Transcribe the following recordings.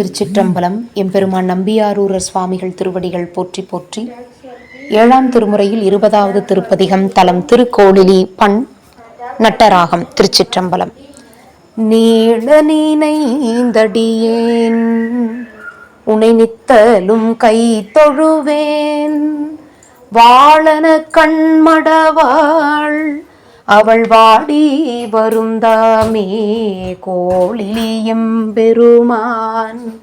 திருச்சிற்றம்பலம் எம்பெருமான் நம்பியாரூரர் சுவாமிகள் திருவடிகள் போற்றி போற்றி ஏழாம் திருமுறையில் இருபதாவது திருப்பதிகம் தலம் திருக்கோளிலி பண் நட்டராகம் திருச்சிற்றம்பலம். நீள நீனைந்தடியேன் உனை நித்தலும் கை தொழுவேன் வாழன கண்மடவாள் அவள் வாடி வருந்தாமே கோழிலியம் பெருமான்.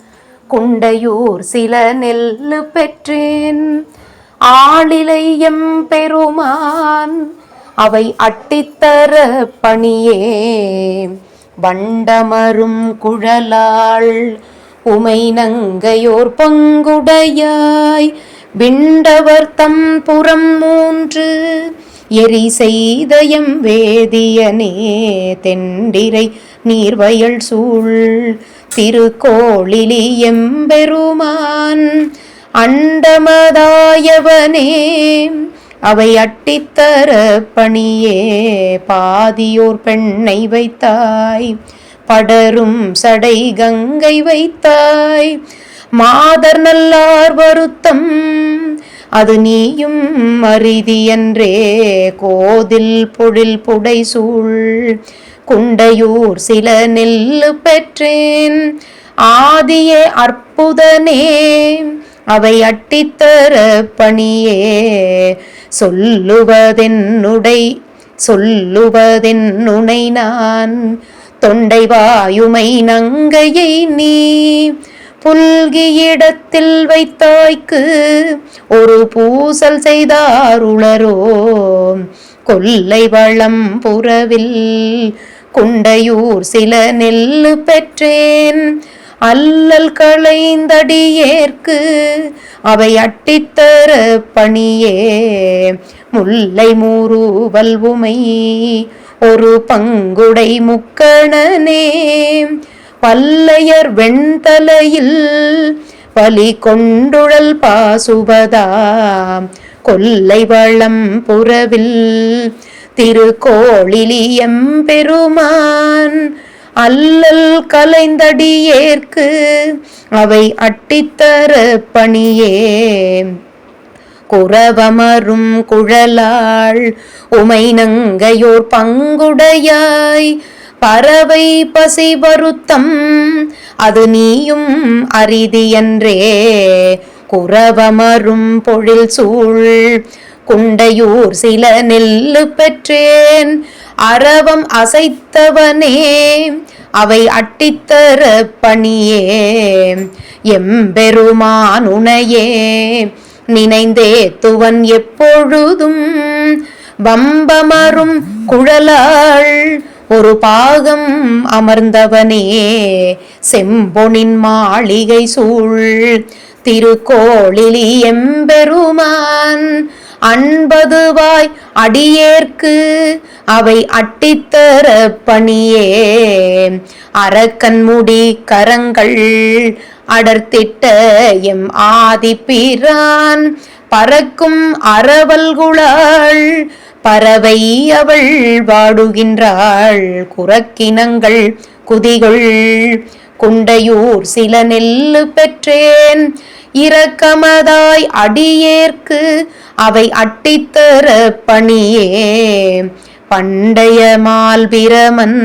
குண்டையூர் சில நெல்லு பெற்றேன். ஆளிலையம் பெருமான் அவை அட்டித்தர பணியே. வண்டமரும் குழலாள் உமை நங்கையோர் பங்குடையாய். விண்டவர் தம் புறம் மூன்று எரி செய்தயம் வேதியனே தெண்டிரை நீர்வயல் சூழ் திருக்கோளிலி எம்பெருமான் அண்டமதாயவனே. அவை அட்டித்தர பணியே பாதியோர் பெண்ணை வைத்தாய். படரும் சடை கங்கை வைத்தாய். மாதர் நல்லார் வருத்தம் அது நீயும் அரிதியன்றே. கோதில் பொழில் புடை சூழ் குண்டையூர் சில நெல்லு பெற்றேன். ஆதியே அற்புதனே அவை அட்டித்தர பணியே. சொல்லுவதென்னுடை சொல்லுவதென்னுனை நான். தொண்டை வாயுமை நங்கையை நீ புல்கியிடத்தில் வைத்தாய்க்கு ஒரு பூசல் செய்தாருளரோ கொல்லை வளம் புறவில் குண்டையூர் சில நெல்லு பெற்றேன். அல்லல் களைந்தடியேற்கு அவை அட்டித்தர பணியே. முல்லை மூறுவல் ஒரு பங்குடை முக்கணனே. பல்லையர் வெண்தலையில் பலி கொண்டுழல் பாசுபதாம் கொல்லை வளம் புறவில் திருக்கோளிலியம் பெருமான் அல்லல் கலைந்தடியேற்கு அவை அட்டித்தர பணியே. குறவமரும் குழலாள் உமை நங்கையோர் பங்குடையாய் பறவை பசி வருத்தம் அது நீயும் அரிதியன்றே குறவமரும் பொழில் சூழ் குண்டையூர் சில நெல்லு பெற்றேன். அரவம் அசைத்தவனே அவை அட்டித்தர பணியே. எம்பெருமானுனையே நினைந்தே துவன் எப்பொழுதும். வம்பமரும் குழலாள் ஒரு பாகம் அமர்ந்தவனே செம்பொனின் மாளிகை சூழ் திருக்கோளிலி எம்பெருமான் அன்பதுவாய் அடியேற்கு அவை அட்டித்தர பணியே. அரக்கன்முடி கரங்கள் அடர்த்திட்ட எம் ஆதிப்பிரான் பறக்கும் அறவல்குளாள் பறவை அவள் வாடுகின்றாள் குரக்கினங்கள் குதிகள். குண்டையூர் சில நெல்லு பெற்றேன். இரக்கமதாய் அடியேற்கு அவை அட்டித்தர பணியே. பண்டைய மால்பிரமன்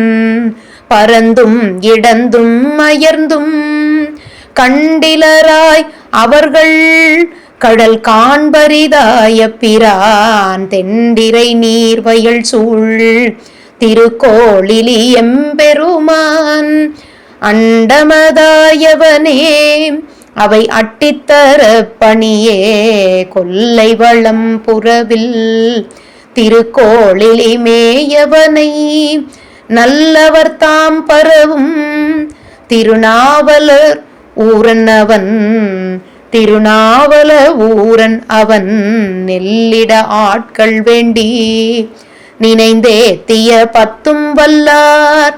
பரந்தும் இடந்தும் அயர்ந்தும். கண்டிலராய் அவர்கள் கடல் காண்பரிதாய பிரான் தெண்டிரை நீர்வயல் சூழ் திருக்கோளிலி எம்பெருமான் அண்டமதாயவனே அவை அட்டித்தர பணியே கொல்லை வளம் புறவில் திருக்கோளிலி மேயவனை நல்லவர் தாம் பரவும் திருநாவலர் ஊரன் திருநாவல ஊரன் அவன் நெல்லிட ஆட்கள் வேண்டி நினைந்தே தீய பத்தும் வல்லார்.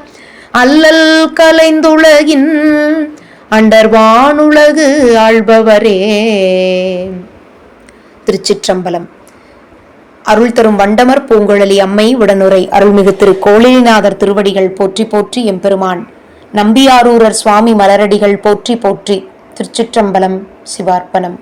அல்லல் கலைந்துலகின் அண்டர் வானுலகு திருச்சிற்றம்பலம். அருள் தரும் வண்டமர் பூங்குழலி அம்மை உடனுரை. அருள்மிகு திரு கோழிநாதர் திருவடிகள் போற்றி போற்றி எம்பெருமான். நம்பியாரூரர் சுவாமி மலரடிகள் போற்றி போற்றி. திருச்சிற்றம்பலம் சிவார்ப்பணம்.